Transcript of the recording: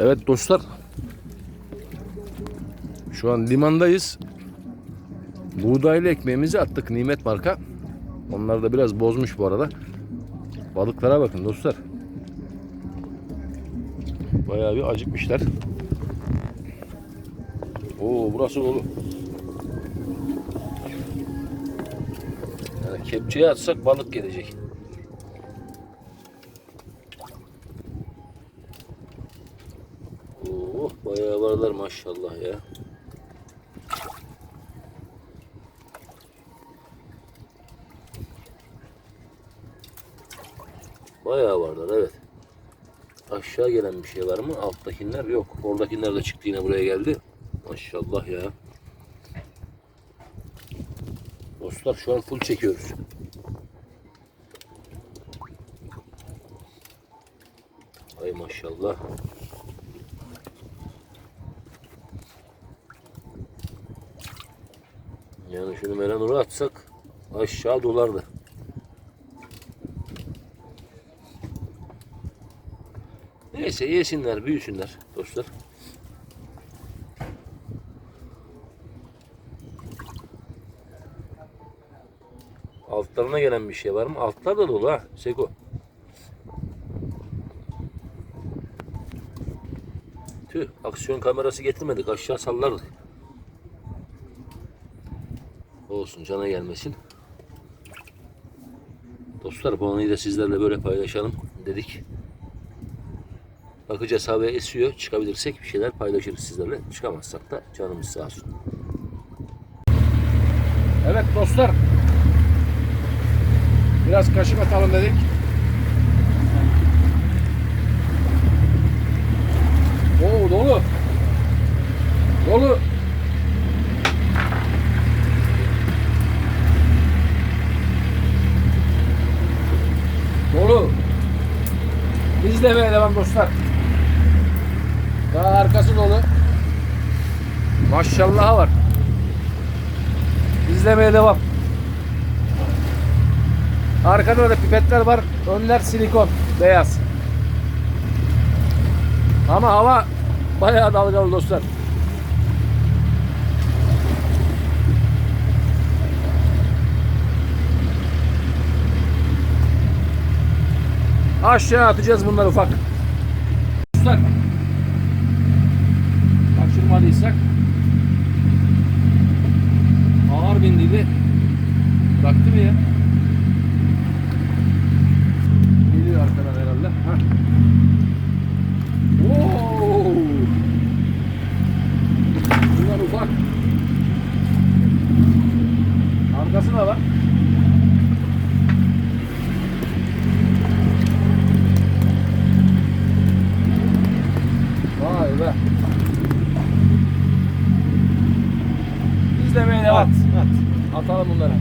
Evet dostlar. Şu an limandayız. Buğdaylı ekmeğimizi attık Nimet marka. Onlar da biraz bozmuş bu arada. Balıklara bakın dostlar. Bayağı bir acıkmışlar. Oo burası dolu. Yani kepçeye atsak balık gelecek. Oh bayağı varlar maşallah ya. Bayağı varlar evet. Aşağı gelen bir şey var mı? Alttakiler yok. Oradakiler de çıktı yine buraya geldi. Maşallah ya. Dostlar şu an full çekiyoruz. Ay maşallah. Yani şunu melanura atsak aşağı dolardı. Neyse yesinler, büyüsünler dostlar. Altlarına gelen bir şey var mı? Altlar da dolu ha Seko. Tüh aksiyon kamerası getirmedik aşağı sallardık. Olsun cana gelmesin. Dostlar bu anıyı da sizlerle böyle paylaşalım dedik. Bakacağız hava esiyor. Çıkabilirsek bir şeyler paylaşırız sizlerle. Çıkamazsak da canımız sağ olsun. Evet dostlar. Biraz kaşık atalım dedik. Oo dolu. Dolu. Dolu. İzlemeye devam dostlar. Daha arkası dolu. Maşallah var. İzlemeye devam. Arkada da pipetler var. Önler silikon. Beyaz. Ama hava bayağı dalgalı dostlar. Aşağı atacağız bunları ufak. Dostlar. Kaçırmadıysak ağır bindiydi. Bıraktı mı ya? Geliyor arkadan herhalde. Heh. Oo! Bunlar ufak. Arkası da var. Vay be. İzlemeye devam. At, Atalım bunları.